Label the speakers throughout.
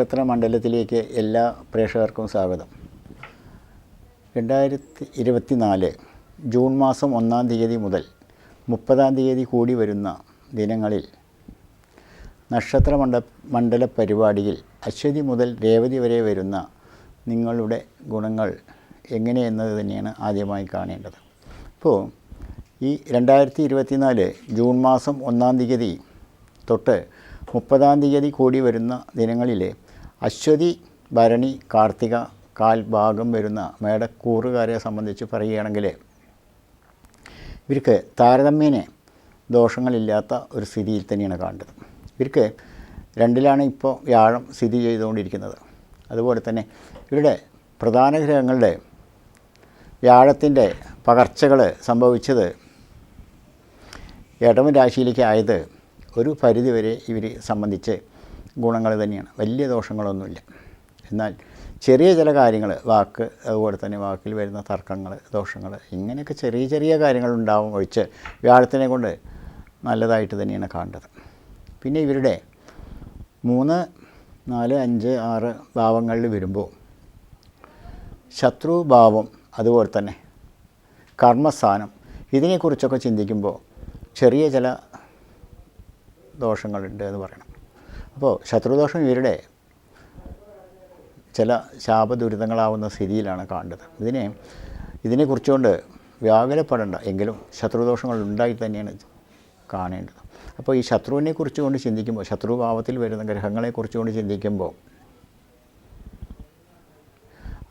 Speaker 1: നക്ഷത്ര മണ്ഡലത്തിലേക്ക് എല്ലാ പ്രേക്ഷകർക്കും സ്വാഗതം. രണ്ടായിരത്തി ഇരുപത്തി നാല് ജൂൺ മാസം ഒന്നാം തീയതി മുതൽ മുപ്പതാം തീയതി കൂടി വരുന്ന ദിനങ്ങളിൽ നക്ഷത്ര മണ്ഡ മണ്ഡല പരിപാടിയിൽ അശ്വതി മുതൽ രേവതി വരെ വരുന്ന നിങ്ങളുടെ ഗുണങ്ങൾ എങ്ങനെയെന്നത് തന്നെയാണ് ആദ്യമായി കാണേണ്ടത്. ഇപ്പോൾ ഈ രണ്ടായിരത്തി ഇരുപത്തിനാല് ജൂൺ മാസം ഒന്നാം തീയതി തൊട്ട് മുപ്പതാം തീയതി കൂടി വരുന്ന ദിനങ്ങളിലെ അശ്വതി ഭരണി കാർത്തിക കാൽ ഭാഗം വരുന്ന മേടക്കൂറുകാരെ സംബന്ധിച്ച് പറയുകയാണെങ്കിൽ ഇവർക്ക് താരതമ്യേന ദോഷങ്ങളില്ലാത്ത ഒരു സ്ഥിതിയിൽ തന്നെയാണ് കാണേണ്ടത്. ഇവർക്ക് രണ്ടിലാണ് ഇപ്പോൾ വ്യാഴം സ്ഥിതി ചെയ്തുകൊണ്ടിരിക്കുന്നത്. അതുപോലെ തന്നെ ഇവരുടെ പ്രധാന ഗ്രഹങ്ങളുടെ വ്യാഴത്തിന്റെ പകർച്ചകൾ സംഭവിച്ചത് ഇടവൻ രാശിയിലേക്ക് ആയത് ഒരു പരിധിവരെ ഇവർ സംബന്ധിച്ച് ഗുണങ്ങൾ തന്നെയാണ്. വലിയ ദോഷങ്ങളൊന്നുമില്ല. എന്നാൽ ചെറിയ ചില കാര്യങ്ങൾ വാക്ക് അതുപോലെ തന്നെ വാക്കിൽ വരുന്ന തർക്കങ്ങൾ ദോഷങ്ങൾ ഇങ്ങനെയൊക്കെ ചെറിയ ചെറിയ കാര്യങ്ങൾ ഉണ്ടാവും ഒഴിച്ച് വ്യാഴത്തിനെ കൊണ്ട് നല്ലതായിട്ട് തന്നെയാണ് കാണേണ്ടത്. പിന്നെ ഇവരുടെ മൂന്ന് നാല് അഞ്ച് ആറ് ഭാവങ്ങളിൽ വരുമ്പോൾ ശത്രുഭാവം അതുപോലെ തന്നെ കർമ്മസ്ഥാനം ഇതിനെക്കുറിച്ചൊക്കെ ചിന്തിക്കുമ്പോൾ ചെറിയ ചില ദോഷങ്ങളുണ്ട് എന്ന് പറയണം. അപ്പോൾ ശത്രുദോഷം ഇവരുടെ ചില ശാപദുരിതങ്ങളാവുന്ന സ്ഥിതിയിലാണ് കാണേണ്ടത്. ഇതിനെ ഇതിനെക്കുറിച്ചുകൊണ്ട് വ്യാകുലപ്പെടേണ്ട എങ്കിലും ശത്രുദോഷങ്ങൾ ഉണ്ടായി തന്നെയാണ് കാണേണ്ടത്. അപ്പോൾ ഈ ശത്രുവിനെ കുറിച്ചുകൊണ്ട് ചിന്തിക്കുമ്പോൾ ശത്രുഭാവത്തിൽ വരുന്ന ഗ്രഹങ്ങളെ കുറിച്ചുകൊണ്ട് ചിന്തിക്കുമ്പോൾ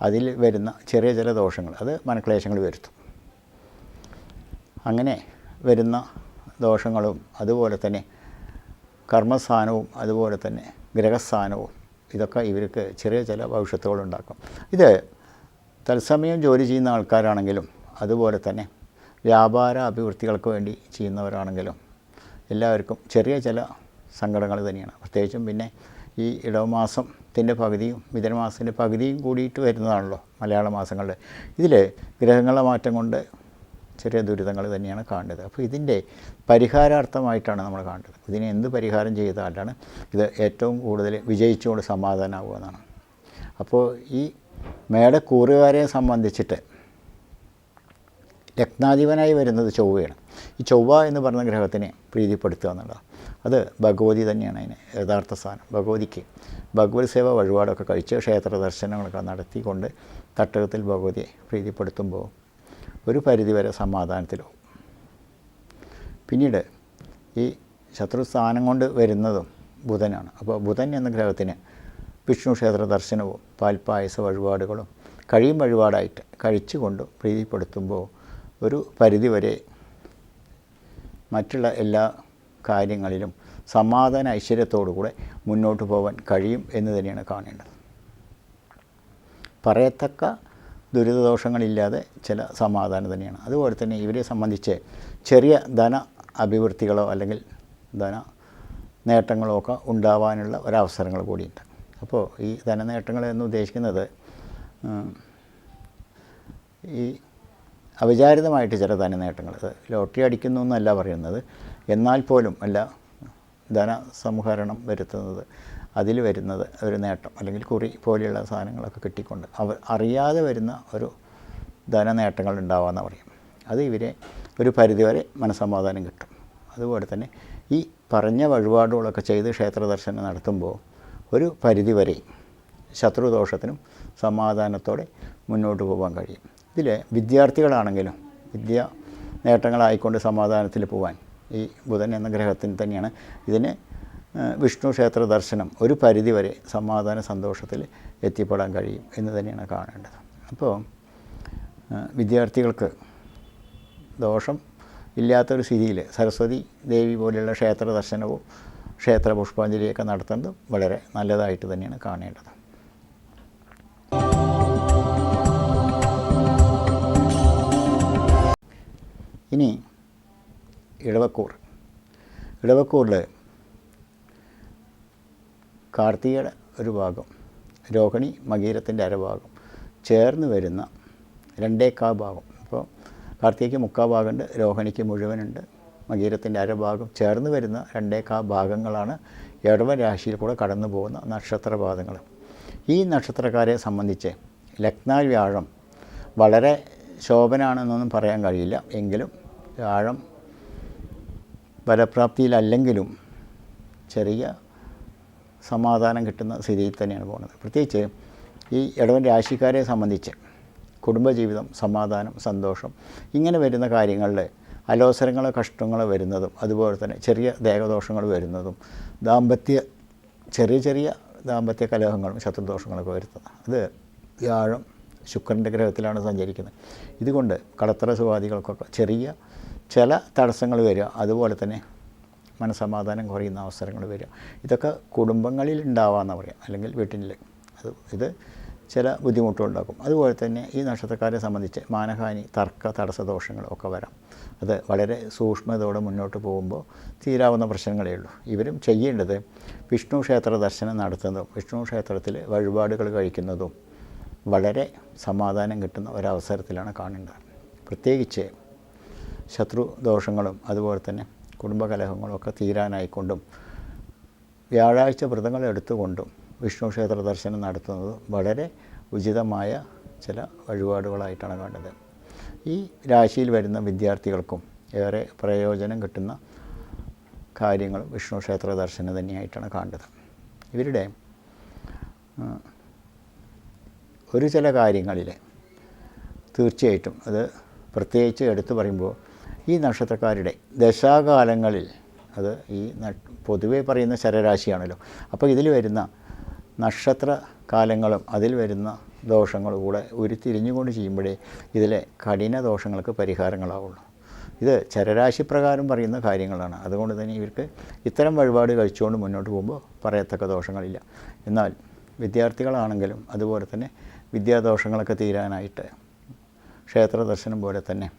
Speaker 1: അതിൽ വരുന്ന ചെറിയ ചില ദോഷങ്ങൾ അത് മനക്ലേശങ്ങൾ വരുത്തും. അങ്ങനെ വരുന്ന ദോഷങ്ങളും അതുപോലെ തന്നെ കർമ്മസ്ഥാനവും അതുപോലെ തന്നെ ഗ്രഹസ്ഥാനവും ഇതൊക്കെ ഇവർക്ക് ചെറിയ ചില ഭവിഷ്യത്തുകളുണ്ടാക്കും. ഇത് തത്സമയം ജോലി ചെയ്യുന്ന ആൾക്കാരാണെങ്കിലും അതുപോലെ തന്നെ വ്യാപാര അഭിവൃദ്ധികൾക്ക് വേണ്ടി ചെയ്യുന്നവരാണെങ്കിലും എല്ലാവർക്കും ചെറിയ ചില സങ്കടങ്ങൾ തന്നെയാണ്. പ്രത്യേകിച്ചും പിന്നെ ഈ ഇടവമാസത്തിന്റെ പകുതിയും മിഥുനമാസത്തിന്റെ പകുതിയും കൂടിയിട്ട് വരുന്നതാണല്ലോ മലയാള മാസങ്ങളിൽ ഇതിൽ ഗ്രഹങ്ങളുടെ മാറ്റം കൊണ്ട് ചെറിയ ദുരിതങ്ങൾ തന്നെയാണ് കാണേണ്ടത്. അപ്പോൾ ഇതിന്റെ പരിഹാരാർത്ഥമായിട്ടാണ് നമ്മൾ കാണേണ്ടത്. ഇതിനെ എന്ത് പരിഹാരം ചെയ്താലാണ് ഇത് ഏറ്റവും കൂടുതൽ വിജയിച്ചുകൊണ്ട് സമാധാനമാവുക എന്നാണ്. അപ്പോൾ ഈ മേടക്കൂറുകാരെ സംബന്ധിച്ചിട്ട് രത്നാധിപനായി വരുന്നത് ചൊവ്വയാണ്. ഈ ചൊവ്വ എന്ന് പറഞ്ഞ ഗ്രഹത്തിനെ പ്രീതിപ്പെടുത്തുക എന്നുള്ളതാണ്. അത് ഭഗവതി തന്നെയാണ് അതിന് യഥാർത്ഥ സ്ഥാനം. ഭഗവതിക്ക് ഭഗവത് സേവ വഴിപാടൊക്കെ കഴിച്ച് ക്ഷേത്ര ദർശനങ്ങളൊക്കെ നടത്തിക്കൊണ്ട് തട്ടകത്തിൽ ഭഗവതിയെ പ്രീതിപ്പെടുത്തുമ്പോൾ ഒരു പരിധിവരെ സമാധാനത്തിലാവും. പിന്നീട് ഈ ശത്രുസ്ഥാനം കൊണ്ട് വരുന്നതും ബുധനാണ്. അപ്പോൾ ബുധൻ എന്ന ഗ്രഹത്തിന് വിഷ്ണു ക്ഷേത്ര ദർശനവും പാൽപ്പായസ വഴിപാടുകളും കഴിയും വഴിപാടായിട്ട് കഴിച്ചുകൊണ്ട് പ്രീതിപ്പെടുത്തുമ്പോൾ ഒരു പരിധിവരെ മറ്റുള്ള എല്ലാ കാര്യങ്ങളിലും സമാധാന ഐശ്വര്യത്തോടു കൂടെ മുന്നോട്ട് പോകാൻ കഴിയും എന്ന് തന്നെയാണ് കാണേണ്ടത്. പറയത്തക്ക ദുരിതദോഷങ്ങളില്ലാതെ ചില സമാധാനം തന്നെയാണ്. അതുപോലെ തന്നെ ഇവരെ സംബന്ധിച്ച് ചെറിയ ധന അഭിവൃദ്ധികളോ അല്ലെങ്കിൽ ധന നേട്ടങ്ങളോ ഒക്കെ ഉണ്ടാവാനുള്ള ഒരവസരങ്ങൾ കൂടിയുണ്ട്. അപ്പോൾ ഈ ധന നേട്ടങ്ങൾ എന്ന് ഉദ്ദേശിക്കുന്നത് ഈ അവിചാരിതമായിട്ട് ചില ധനനേട്ടങ്ങൾ അത് ലോട്ടറി അടിക്കുന്നു എന്നല്ല പറയുന്നത് എന്നാൽ പോലും അല്ല ധന സംഹരണം വരുത്തുന്നത്. അതിൽ വരുന്നത് ഒരു നേട്ടം. അല്ലെങ്കിൽ കുറി പോലെയുള്ള സാധനങ്ങളൊക്കെ കിട്ടിക്കൊണ്ട് അവർ അറിയാതെ വരുന്ന ഒരു ധനനേട്ടങ്ങൾ ഉണ്ടാവാമെന്ന് പറയും. അത് ഇവരെ ഒരു പരിധിവരെ മനസമാധാനം കിട്ടും. അതുപോലെ തന്നെ ഈ പറഞ്ഞ വഴിപാടുകളൊക്കെ ചെയ്ത് ക്ഷേത്ര ദർശനം നടത്തുമ്പോൾ ഒരു പരിധിവരെ ശത്രുദോഷത്തിനും സമാധാനത്തോടെ മുന്നോട്ട് പോകാൻ കഴിയും. ഇതിൽ വിദ്യാർത്ഥികളാണെങ്കിലും വിദ്യ നേട്ടങ്ങളായിക്കൊണ്ട് സമാധാനത്തിൽ പോകാൻ ഈ ബുധൻ എന്ന ഗ്രഹത്തിന് തന്നെയാണ് ഇതിന് വിഷ്ണു ക്ഷേത്ര ദർശനം ഒരു പരിധിവരെ സമാധാന സന്തോഷത്തിൽ എത്തിപ്പെടാൻ കഴിയും എന്ന് തന്നെയാണ് കാണേണ്ടത്. അപ്പോൾ വിദ്യാർത്ഥികൾക്ക് ദോഷം ഇല്ലാത്തൊരു സ്ഥിതിയിൽ സരസ്വതി ദേവി പോലെയുള്ള ക്ഷേത്ര ദർശനവും ക്ഷേത്ര പുഷ്പാഞ്ജലിയൊക്കെ നടത്തുന്നതും വളരെ നല്ലതായിട്ട് തന്നെയാണ് കാണേണ്ടത്. ഇനി ഇടവക്കൂർ. ഇടവക്കൂറിൽ കാർത്തികയുടെ ഒരു ഭാഗം രോഹിണി മകീരത്തിന്റെ അരഭാഗം ചേർന്ന് വരുന്ന രണ്ടേക്കാ ഭാഗം. ഇപ്പോൾ കാർത്തികയ്ക്ക് മുക്കാ ഭാഗമുണ്ട് രോഹിണിക്ക് മുഴുവനുണ്ട്. മകീരത്തിന്റെ അരഭാഗം ചേർന്ന് വരുന്ന രണ്ടേക്കാ ഭാഗങ്ങളാണ് ഇടവൻ രാശിയിൽ കൂടെ കടന്നു പോകുന്ന നക്ഷത്രപാദങ്ങൾ. ഈ നക്ഷത്രക്കാരെ സംബന്ധിച്ച് ലഗ്നാൽ വ്യാഴം വളരെ ശോഭനാണെന്നൊന്നും പറയാൻ കഴിയില്ല. എങ്കിലും വ്യാഴം ഫലപ്രാപ്തിയിലല്ലെങ്കിലും ചെറിയ സമാധാനം കിട്ടുന്ന സ്ഥിതിയിൽ തന്നെയാണ് പോകുന്നത്. പ്രത്യേകിച്ച് ഈ ഇടവൻ രാശിക്കാരെ സംബന്ധിച്ച് കുടുംബജീവിതം സമാധാനം സന്തോഷം ഇങ്ങനെ വരുന്ന കാര്യങ്ങളിൽ അലോസരങ്ങളോ കഷ്ടങ്ങളോ വരുന്നതും അതുപോലെ തന്നെ ചെറിയ ദേഹദോഷങ്ങൾ വരുന്നതും ദാമ്പത്യ ചെറിയ ചെറിയ ദാമ്പത്യ കലഹങ്ങളും ശത്രുദോഷങ്ങളൊക്കെ വരുത്തുന്നത് അത് വ്യാഴം ശുക്രന്റെ ഗ്രഹത്തിലാണ് സഞ്ചരിക്കുന്നത്. ഇതുകൊണ്ട് കടത്തറ സുവാദികൾക്കൊക്കെ ചെറിയ ചില തടസ്സങ്ങൾ വരിക. അതുപോലെ തന്നെ മനസമാധാനം കുറയുന്ന അവസരങ്ങൾ വരിക. ഇതൊക്കെ കുടുംബങ്ങളിൽ ഉണ്ടാവാമെന്ന് പറയാം അല്ലെങ്കിൽ വീട്ടിൽ അത് ഇത് ചില ബുദ്ധിമുട്ടുണ്ടാക്കും അതുപോലെ തന്നെ ഈ നക്ഷത്രക്കാരെ സംബന്ധിച്ച് മാനഹാനി തർക്ക തടസ്സദോഷങ്ങൾ ഒക്കെ വരാം. അത് വളരെ സൂക്ഷ്മതയോടെ മുന്നോട്ട് പോകുമ്പോൾ തീരാവുന്ന പ്രശ്നങ്ങളേ ഉള്ളൂ. ഇവരും ചെയ്യേണ്ടത് വിഷ്ണു ക്ഷേത്ര ദർശനം നടത്തുന്നതും വിഷ്ണു ക്ഷേത്രത്തിൽ വഴിപാടുകൾ കഴിക്കുന്നതും വളരെ സമാധാനം കിട്ടുന്ന ഒരവസരത്തിലാണ് കാണേണ്ടത്. പ്രത്യേകിച്ച് ശത്രു ദോഷങ്ങളും അതുപോലെ തന്നെ കുടുംബകലഹങ്ങളും ഒക്കെ തീരാനായിക്കൊണ്ടും വ്യാഴാഴ്ച വ്രതങ്ങൾ എടുത്തുകൊണ്ടും വിഷ്ണു ക്ഷേത്ര ദർശനം നടത്തുന്നത് വളരെ ഉചിതമായ ചില വഴിപാടുകളായിട്ടാണ് കാണുന്നത് ഈ രാശിയിൽ വരുന്ന വിദ്യാർത്ഥികൾക്കും ഏറെ പ്രയോജനം കിട്ടുന്ന കാര്യങ്ങൾ വിഷ്ണു ക്ഷേത്ര ദർശനം തന്നെയായിട്ടാണ് കാണുന്നത് ഇവരുടെ ഒരു ചില കാര്യങ്ങളിൽ തീർച്ചയായിട്ടും അത് പ്രത്യേകിച്ച് എടുത്തു പറയുമ്പോൾ ഈ നക്ഷത്രക്കാരുടെ ദശാകാലങ്ങളിൽ അത് ഈ പൊതുവേ പറയുന്ന ശരരാശിയാണല്ലോ അപ്പോൾ ഇതിൽ വരുന്ന നക്ഷത്ര കാലങ്ങളും അതിൽ വരുന്ന ദോഷങ്ങളും കൂടെ ഉരുത്തിരിഞ്ഞുകൊണ്ട് ചെയ്യുമ്പോഴേ ഇതിലെ കഠിന ദോഷങ്ങൾക്ക് പരിഹാരങ്ങളാവുള്ളൂ. ഇത് ചരരാശി പ്രകാരം പറയുന്ന കാര്യങ്ങളാണ്. അതുകൊണ്ട് തന്നെ ഇവർക്ക് ഇത്തരം വഴിപാട് കഴിച്ചുകൊണ്ട് മുന്നോട്ട് പോകുമ്പോൾ പറയത്തക്ക ദോഷങ്ങളില്ല. എന്നാൽ വിദ്യാർത്ഥികളാണെങ്കിലും അതുപോലെ തന്നെ വിദ്യാദോഷങ്ങളൊക്കെ തീരാനായിട്ട് ക്ഷേത്ര ദർശനം പോലെ തന്നെ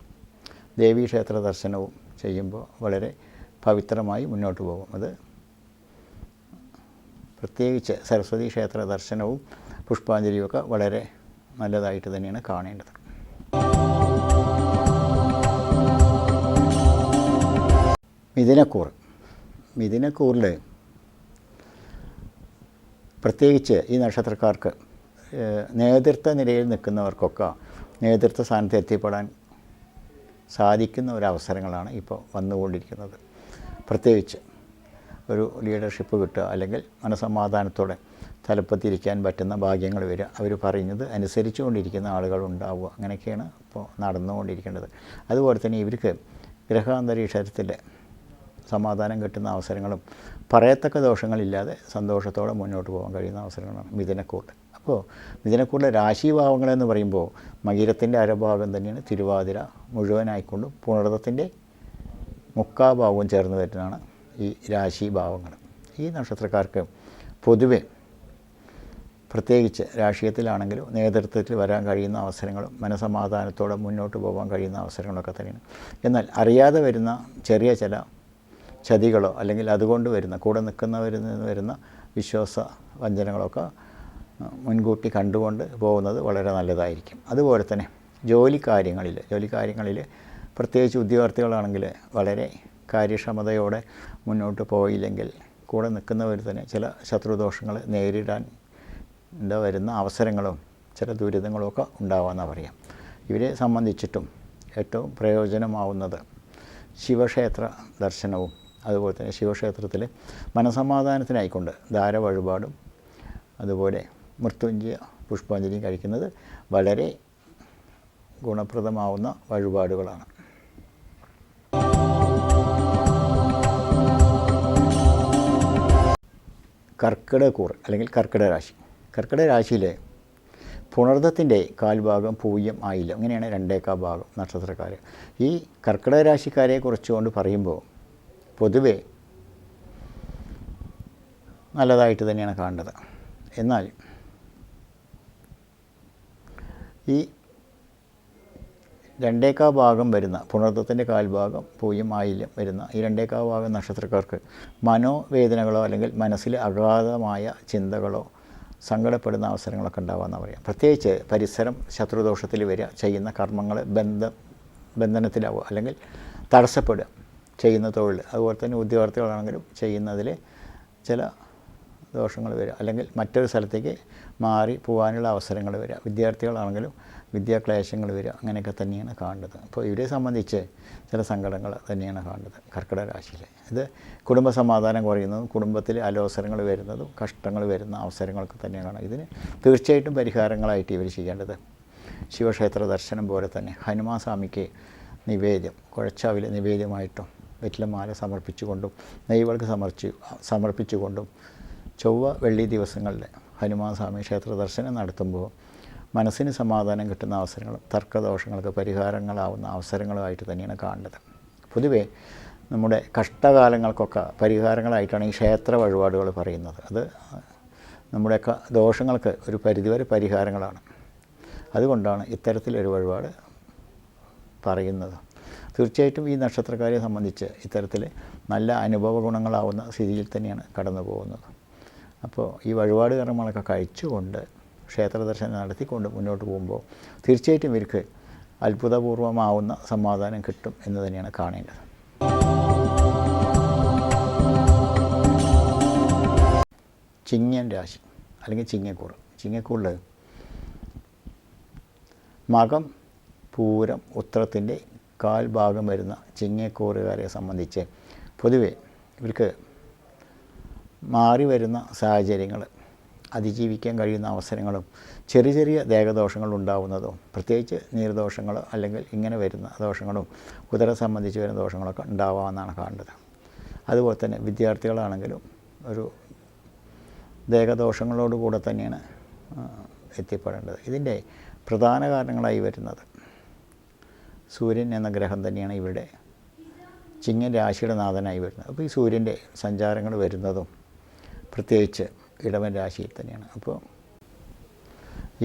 Speaker 1: ദേവീ ക്ഷേത്ര ദർശനവും ചെയ്യുമ്പോൾ വളരെ പവിത്രമായി മുന്നോട്ട് പോകും. അത് പ്രത്യേകിച്ച് സരസ്വതി ക്ഷേത്ര ദർശനവും പുഷ്പാഞ്ജലിയും വളരെ നല്ലതായിട്ട് തന്നെയാണ് കാണേണ്ടത്. മിഥുനക്കൂർ. മിഥുനക്കൂറിൽ പ്രത്യേകിച്ച് ഈ നക്ഷത്രക്കാർക്ക് നേതൃത്വ നിലയിൽ നിൽക്കുന്നവർക്കൊക്കെ നേതൃത്വ സ്ഥാനത്ത് എത്തിപ്പെടാൻ സാധിക്കുന്ന ഒരു അവസരങ്ങളാണ് ഇപ്പോൾ വന്നുകൊണ്ടിരിക്കുന്നത്. പ്രത്യേകിച്ച് ഒരു ലീഡർഷിപ്പ് കിട്ടുക അല്ലെങ്കിൽ മനസമാധാനത്തോടെ തലപ്പത്തിരിക്കാൻ പറ്റുന്ന ഭാഗ്യങ്ങൾ വരിക. അവർ പറയുന്നത് അനുസരിച്ചു കൊണ്ടിരിക്കുന്ന ആളുകൾ ഉണ്ടാവുക. അങ്ങനെയൊക്കെയാണ് ഇപ്പോൾ നടന്നുകൊണ്ടിരിക്കേണ്ടത് അതുപോലെ തന്നെ ഇവർക്ക് ഗ്രഹാന്തരീക്ഷത്തിൽ സമാധാനം കിട്ടുന്ന അവസരങ്ങളും പറയത്തക്ക ദോഷങ്ങളില്ലാതെ സന്തോഷത്തോടെ മുന്നോട്ട് പോകാൻ കഴിയുന്ന അവസരങ്ങളാണ് മിഥുനക്കൂട്ട്. അപ്പോൾ മിഥുനക്കൂട്ടിലെ രാശിഭാവങ്ങളെന്ന് പറയുമ്പോൾ മകീരത്തിന്റെ അരഭാഗം തന്നെയാണ്. തിരുവാതിര മുഴുവനായിക്കൊണ്ടും പുണർദത്തിന്റെ മുക്കാഭാവവും ചേർന്ന് വരുന്നതാണ് ഈ രാശിഭാവങ്ങൾ. ഈ നക്ഷത്രക്കാർക്ക് പൊതുവെ പ്രത്യേകിച്ച് രാഷ്ട്രീയത്തിലാണെങ്കിലും നേതൃത്വത്തിൽ വരാൻ കഴിയുന്ന അവസരങ്ങളും മനസമാധാനത്തോടെ മുന്നോട്ട് പോകാൻ കഴിയുന്ന അവസരങ്ങളൊക്കെ തന്നെയാണ്. എന്നാൽ അറിയാതെ വരുന്ന ചെറിയ ചില ചതികളോ അല്ലെങ്കിൽ അതുകൊണ്ട് വരുന്ന കൂടെ നിൽക്കുന്നവരിൽ നിന്ന് വരുന്ന വിശ്വാസ വഞ്ചനകളൊക്കെ മുൻകൂട്ടി കണ്ടുകൊണ്ട് പോകുന്നത് വളരെ നല്ലതായിരിക്കും. അതുപോലെ തന്നെ ജോലി കാര്യങ്ങളിൽ ജോലി കാര്യങ്ങളിൽ പ്രത്യേകിച്ച് ഉദ്യോഗാർത്ഥികളാണെങ്കിൽ വളരെ കാര്യക്ഷമതയോടെ മുന്നോട്ട് പോയില്ലെങ്കിൽ കൂടെ നിൽക്കുന്നവർ തന്നെ ചില ശത്രുദോഷങ്ങൾ നേരിടാൻ വരുന്ന അവസരങ്ങളും ചില ദുരിതങ്ങളും ഒക്കെ ഉണ്ടാവാമെന്ന് പറയാം. ഇവരെ സംബന്ധിച്ചിട്ടും ഏറ്റവും പ്രയോജനമാവുന്നത് ശിവക്ഷേത്ര ദർശനവും അതുപോലെ തന്നെ ശിവക്ഷേത്രത്തിൽ മനസമാധാനത്തിനായിക്കൊണ്ട് ധാര വഴിപാടും അതുപോലെ മൃത്യുഞ്ജയ പുഷ്പാഞ്ജലിയും കഴിക്കുന്നത് വളരെ ഗുണപ്രദമാവുന്ന വഴിപാടുകളാണ്. കർക്കിടകൂർ അല്ലെങ്കിൽ കർക്കിടക രാശി. കർക്കിടക രാശിയിലെ പുണർദത്തിന്റെ കാൽഭാഗം പൂയം ആയില്ല അങ്ങനെയാണ് രണ്ടേക്കാ ഭാഗം നക്ഷത്രക്കാർ ഈ കർക്കിടക രാശിക്കാരെ കുറിച്ചുകൊണ്ട് പറയുമ്പോൾ പൊതുവെ നല്ലതായിട്ട് തന്നെയാണ് കാണേണ്ടത്. എന്നാൽ ഈ രണ്ടേക്കാ ഭാഗം വരുന്ന പുണർത്തത്തിന്റെ കാൽഭാഗം പൂയും ആയില്യം വരുന്ന ഈ രണ്ടേക്കാ ഭാഗം നക്ഷത്രക്കാർക്ക് മനോവേദനകളോ അല്ലെങ്കിൽ മനസ്സിൽ അഗാധമായ ചിന്തകളോ സങ്കടപ്പെടുന്ന അവസരങ്ങളൊക്കെ ഉണ്ടാകാമെന്ന് പറയാം. പ്രത്യേകിച്ച് പരിസരം ശത്രുദോഷത്തിൽ വരിക ചെയ്യുന്ന കർമ്മങ്ങൾ ബന്ധ ബന്ധനത്തിലാവുക അല്ലെങ്കിൽ തടസ്സപ്പെടുക ചെയ്യുന്ന തൊഴിൽ. അതുപോലെ തന്നെ ഉദ്യോഗാർത്ഥികളാണെങ്കിലും ചെയ്യുന്നതിൽ ചില ദോഷങ്ങൾ വരിക. അല്ലെങ്കിൽ മറ്റൊരു സ്ഥലത്തേക്ക് മാറി പോകാനുള്ള അവസരങ്ങൾ വരിക. വിദ്യാർത്ഥികളാണെങ്കിലും വിദ്യാക്ലേശങ്ങൾ വരിക. അങ്ങനെയൊക്കെ തന്നെയാണ് കാണുന്നത്. അപ്പോൾ ഇവരെ സംബന്ധിച്ച് ചില സങ്കടങ്ങൾ തന്നെയാണ് കാണുന്നത് കർക്കിടക രാശിയിൽ ഇത് കുടുംബ സമാധാനം കുറയുന്നതും കുടുംബത്തിൽ അലോസരങ്ങൾ വരുന്നതും കഷ്ടങ്ങൾ വരുന്ന അവസരങ്ങളൊക്കെ തന്നെയാണ് ഇതിന് തീർച്ചയായിട്ടും പരിഹാരങ്ങളായിട്ട് ഇവർ ചെയ്യേണ്ടത് ശിവക്ഷേത്ര ദർശനം പോലെ തന്നെ ഹനുമാൻ സ്വാമിക്ക് നിവേദ്യം കുഴച്ചാവിൽ നിവേദ്യമായിട്ടും വെറ്റിലമാല സമർപ്പിച്ചുകൊണ്ടും നെയ്വൾക്ക് സമർപ്പിച്ചു സമർപ്പിച്ചുകൊണ്ടും ചൊവ്വ വെള്ളി ദിവസങ്ങളിൽ ഹനുമാൻ സ്വാമി ക്ഷേത്ര ദർശനം നടത്തുമ്പോൾ മനസ്സിന് സമാധാനം കിട്ടുന്ന അവസരങ്ങളും തർക്കദോഷങ്ങൾക്ക് പരിഹാരങ്ങളാവുന്ന അവസരങ്ങളുമായിട്ട് തന്നെയാണ് കാണുന്നത്. പൊതുവേ നമ്മുടെ കഷ്ടകാലങ്ങൾക്കൊക്കെ പരിഹാരങ്ങളായിട്ടാണ് ഈ ക്ഷേത്ര വഴിപാടുകൾ പറയുന്നത്. അത് നമ്മുടെയൊക്കെ ദോഷങ്ങൾക്ക് ഒരു പരിധിവരെ പരിഹാരങ്ങളാണ്. അതുകൊണ്ടാണ് ഇത്തരത്തിലൊരു വഴിപാട് പറയുന്നത്. തീർച്ചയായിട്ടും ഈ നക്ഷത്രക്കാരെ സംബന്ധിച്ച് ഇത്തരത്തിൽ നല്ല അനുഭവ ഗുണങ്ങളാവുന്ന സ്ഥിതിയിൽ തന്നെയാണ് കടന്നു പോകുന്നത് അപ്പോൾ ഈ വഴിപാട് കർമ്മങ്ങളൊക്കെ കഴിച്ചുകൊണ്ട് ക്ഷേത്ര ദർശനം നടത്തിക്കൊണ്ട് മുന്നോട്ട് പോകുമ്പോൾ തീർച്ചയായിട്ടും ഇവർക്ക് അത്ഭുതപൂർവമാവുന്ന സമാധാനം കിട്ടും എന്ന് തന്നെയാണ് കാണേണ്ടത്. ചിങ്ങൻ രാശി അല്ലെങ്കിൽ ചിങ്ങക്കൂർ ചിങ്ങക്കൂറിൽ മകം പൂരം ഉത്രത്തിന്റെ കാൽഭാഗം വരുന്ന ചിങ്ങക്കൂറുകാരെ സംബന്ധിച്ച് പൊതുവെ ഇവർക്ക് മാറി വരുന്ന സാഹചര്യങ്ങൾ അതിജീവിക്കാൻ കഴിയുന്ന അവസരങ്ങളും ചെറിയ ചെറിയ ദേഹദോഷങ്ങൾ ഉണ്ടാവുന്നതും പ്രത്യേകിച്ച് നീർദോഷങ്ങൾ അല്ലെങ്കിൽ ഇങ്ങനെ വരുന്ന ദോഷങ്ങളും ഉദര സംബന്ധിച്ച് വരുന്ന ദോഷങ്ങളൊക്കെ ഉണ്ടാവാമെന്നാണ് കാണേണ്ടത് അതുപോലെ തന്നെ വിദ്യാർത്ഥികളാണെങ്കിലും ഒരു ദേഹദോഷങ്ങളോടുകൂടെ തന്നെയാണ് എത്തിപ്പെടേണ്ടത്. ഇതിന്റെ പ്രധാന കാരണങ്ങളായി വരുന്നത് സൂര്യൻ എന്ന ഗ്രഹം തന്നെയാണ് ഇവിടെ ചിങ്ങൻ രാശിയുടെ നാഥനായി വരുന്നത്. അപ്പോൾ ഈ സൂര്യന്റെ സഞ്ചാരങ്ങൾ വരുന്നതും പ്രത്യേകിച്ച് ഇടവൻ രാശിയിൽ തന്നെയാണ്. അപ്പോൾ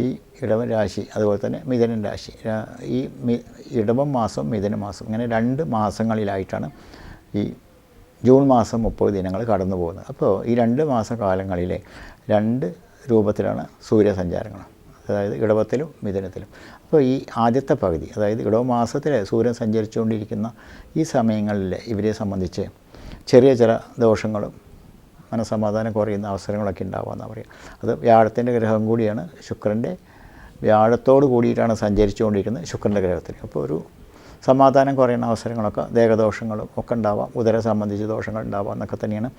Speaker 1: ഈ ഇടവൻ രാശി അതുപോലെ തന്നെ മിഥുനൻ രാശി ഈ ഇടവം മാസം മിഥുന മാസം ഇങ്ങനെ രണ്ട് മാസങ്ങളിലായിട്ടാണ് ഈ ജൂൺ മാസം മുപ്പത് ദിനങ്ങൾ കടന്നു പോകുന്നത്. അപ്പോൾ ഈ രണ്ട് മാസ കാലങ്ങളിലെ രണ്ട് രൂപത്തിലാണ് സൂര്യസഞ്ചാരങ്ങൾ അതായത് ഇടവത്തിലും മിഥുനത്തിലും. അപ്പോൾ ഈ ആദ്യത്തെ പകുതി അതായത് ഇടവ മാസത്തിൽ സൂര്യൻ സഞ്ചരിച്ചുകൊണ്ടിരിക്കുന്ന ഈ സമയങ്ങളിൽ ഇവരെ സംബന്ധിച്ച് ചെറിയ ചില ദോഷങ്ങളും മനസമാധാനം കുറയുന്ന അവസരങ്ങളൊക്കെ ഉണ്ടാവാമെന്നാണ് പറയുക. അത് വ്യാഴത്തിന്റെ ഗ്രഹം കൂടിയാണ് ശുക്രന്റെ വ്യാഴത്തോട് കൂടിയിട്ടാണ് സഞ്ചരിച്ചുകൊണ്ടിരിക്കുന്നത് ശുക്രന്റെ ഗ്രഹത്തിൽ അപ്പോൾ ഒരു സമാധാനം കുറയുന്ന അവസരങ്ങളൊക്കെ ദേഹദോഷങ്ങളും ഒക്കെ ഉണ്ടാവാം ഉദര സംബന്ധിച്ച് ദോഷങ്ങൾ ഉണ്ടാവാം എന്നൊക്കെ തന്നെയാണ്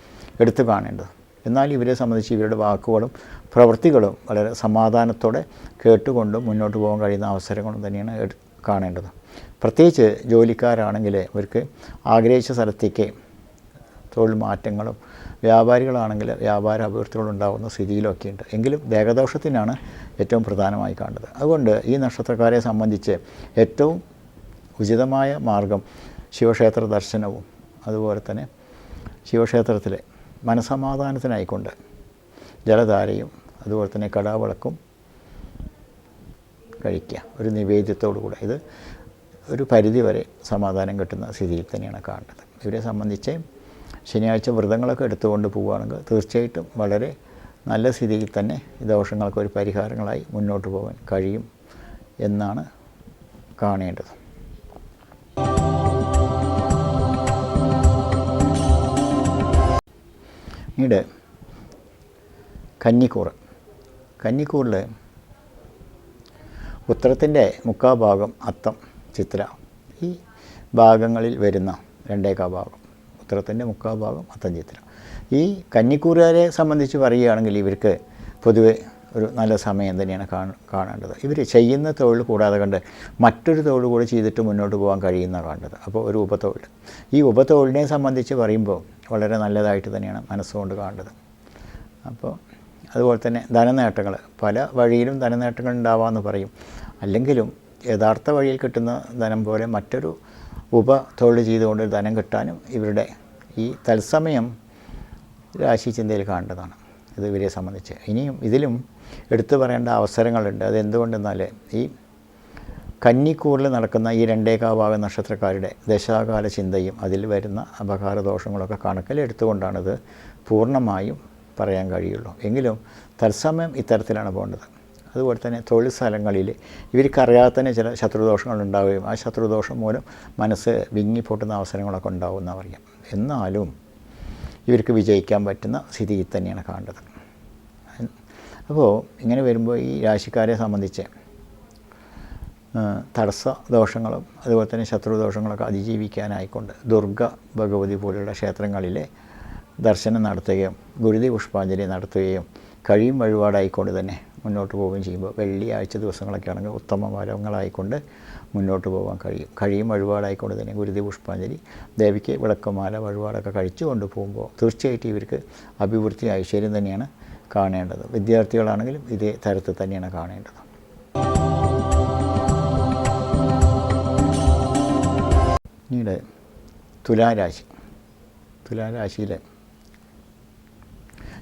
Speaker 1: എടുത്തു കാണേണ്ടത്. എന്നാൽ ഇവരെ സംബന്ധിച്ച് ഇവരുടെ വാക്കുകളും പ്രവൃത്തികളും വളരെ സമാധാനത്തോടെ കേട്ടുകൊണ്ടും മുന്നോട്ട് പോകാൻ കഴിയുന്ന അവസരങ്ങളും തന്നെയാണ് കാണേണ്ടത്. പ്രത്യേകിച്ച് ജോലിക്കാരാണെങ്കിൽ അവർക്ക് ആഗ്രഹിച്ച സ്ഥലത്തേക്ക് തൊഴിൽ മാറ്റങ്ങളും വ്യാപാരികളാണെങ്കിൽ വ്യാപാര അഭിവൃദ്ധികൾ ഉണ്ടാകുന്ന സ്ഥിതിയിലൊക്കെ ഉണ്ട് എങ്കിലും ദേഹദോഷത്തിനാണ് ഏറ്റവും പ്രധാനമായി കാണുന്നത്. അതുകൊണ്ട് ഈ നക്ഷത്രക്കാരെ സംബന്ധിച്ച് ഏറ്റവും ഉചിതമായ മാർഗം ശിവക്ഷേത്ര ദർശനവും അതുപോലെ തന്നെ ശിവക്ഷേത്രത്തിലെ മനസമാധാനത്തിനായിക്കൊണ്ട് ജലധാരയും അതുപോലെ തന്നെ കടാവിളക്കും കഴിക്കുക. ഒരു നിവേദ്യത്തോടു കൂടെ. ഇത് ഒരു പരിധിവരെ സമാധാനം കിട്ടുന്ന സ്ഥിതിയിൽ തന്നെയാണ് കാണുന്നത്. ഇവരെ സംബന്ധിച്ച് ശനിയാഴ്ച വ്രതങ്ങളൊക്കെ എടുത്തുകൊണ്ട് പോവുകയാണെങ്കിൽ തീർച്ചയായിട്ടും വളരെ നല്ല സ്ഥിതിയിൽ തന്നെ ദോഷങ്ങൾക്ക് ഒരു പരിഹാരങ്ങളായി മുന്നോട്ട് പോകാൻ കഴിയും എന്നാണ് കാണേണ്ടത്. പിന്നീട് കന്നിക്കൂറ്. കന്നിക്കൂറിൽ ഉത്തരത്തിന്റെ മുക്കാഭാഗം അത്തം ചിത്ര. ഈ ഭാഗങ്ങളിൽ വരുന്ന രണ്ടേക്കാ ഭാഗം. ഉത്തരത്തിന്റെ മുക്കാൽ ഭാഗം ചിത്രം ഈ കന്നിക്കൂറുകാരെ സംബന്ധിച്ച് പറയുകയാണെങ്കിൽ ഇവർക്ക് പൊതുവെ ഒരു നല്ല സമയം തന്നെയാണ് കാണ- കാണേണ്ടത്. ഇവർ ചെയ്യുന്ന തൊഴിൽ കൂടാതെ കണ്ട് മറ്റൊരു തൊഴിൽ കൂടി ചെയ്തിട്ട് മുന്നോട്ട് പോകാൻ കഴിയുന്ന കാണേണ്ടത് അപ്പോൾ ഒരു ഉപതൊഴിൽ. ഈ ഉപതൊഴിലിനെ സംബന്ധിച്ച് പറയുമ്പോൾ വളരെ നല്ലതായിട്ട് തന്നെയാണ് മനസ്സുകൊണ്ട് കാണേണ്ടത് അപ്പോൾ അതുപോലെ തന്നെ ധനനേട്ടങ്ങൾ. പല വഴിയിലും ധനനേട്ടങ്ങൾ ഉണ്ടാവാമെന്ന് പറയും. അല്ലെങ്കിലും യഥാർത്ഥ വഴിയിൽ കിട്ടുന്ന ധനം പോലെ മറ്റൊരു ഉപ തൊഴിൽ ചെയ്തുകൊണ്ട് ധനം കിട്ടാനും ഇവരുടെ ഈ തത്സമയം രാശി ചിന്തയിൽ കാണേണ്ടതാണ്. ഇത് ഇവരെ സംബന്ധിച്ച്. ഇനിയും ഇതിലും എടുത്തു പറയേണ്ട അവസരങ്ങളുണ്ട്. അതെന്തുകൊണ്ടെന്നാൽ ഈ കന്നിക്കൂറിൽ നടക്കുന്ന ഈ രണ്ടേകാഭാഗ നക്ഷത്രക്കാരുടെ ദശാകാല ചിന്തയും അതിൽ വരുന്ന അപകാര ദോഷങ്ങളൊക്കെ കണക്കിലെടുത്തുകൊണ്ടാണിത് പൂർണമായും പറയാൻ കഴിയുള്ളൂ. എങ്കിലും തത്സമയം ഇത്തരത്തിലാണ് പോകേണ്ടത്. അതുപോലെ തന്നെ തൊഴിൽ സ്ഥലങ്ങളിൽ ഇവർക്കറിയാതെ തന്നെ ചില ശത്രുദോഷങ്ങൾ ഉണ്ടാവുകയും ആ ശത്രുദോഷം മൂലം മനസ്സ് വിങ്ങി വിങ്ങിപ്പൊട്ടുന്ന അവസരങ്ങളൊക്കെ ഉണ്ടാവുമെന്ന് പറയാം. എന്നാലും ഇവർക്ക് വിജയിക്കാൻ പറ്റുന്ന സ്ഥിതിയിൽ തന്നെയാണ് കാണേണ്ടത് അപ്പോൾ ഇങ്ങനെ വരുമ്പോൾ ഈ രാശിക്കാരെ സംബന്ധിച്ച് തടസ്സ ദോഷങ്ങളും അതുപോലെ തന്നെ ശത്രുദോഷങ്ങളൊക്കെ അതിജീവിക്കാനായിക്കൊണ്ട് ദുർഗ ഭഗവതി പോലുള്ള ക്ഷേത്രങ്ങളിലെ ദർശനം നടത്തുകയും ഗുരുതി പുഷ്പാഞ്ജലി നടത്തുകയും കഴിയും വഴിപാടായിക്കൊണ്ട് തന്നെ മുന്നോട്ട് പോവുകയും ചെയ്യുമ്പോൾ വെള്ളിയാഴ്ച ദിവസങ്ങളൊക്കെ ആണെങ്കിൽ ഉത്തമ മരങ്ങളായിക്കൊണ്ട് മുന്നോട്ട് പോകാൻ കഴിയും. കഴിയും വഴിപാടായിക്കൊണ്ട് തന്നെ ഗുരുതി പുഷ്പാഞ്ജലി ദേവിക്ക് വിളക്കുമാല വഴിപാടൊക്കെ കഴിച്ചു കൊണ്ട് പോകുമ്പോൾ തീർച്ചയായിട്ടും ഇവർക്ക് അഭിവൃദ്ധി ഐശ്വര്യം തന്നെയാണ് കാണേണ്ടത്. വിദ്യാർത്ഥികളാണെങ്കിലും ഇതേ തരത്തിൽ തന്നെയാണ് കാണേണ്ടത്. പിന്നീട് തുലാരാശി. തുലാരാശിയിലെ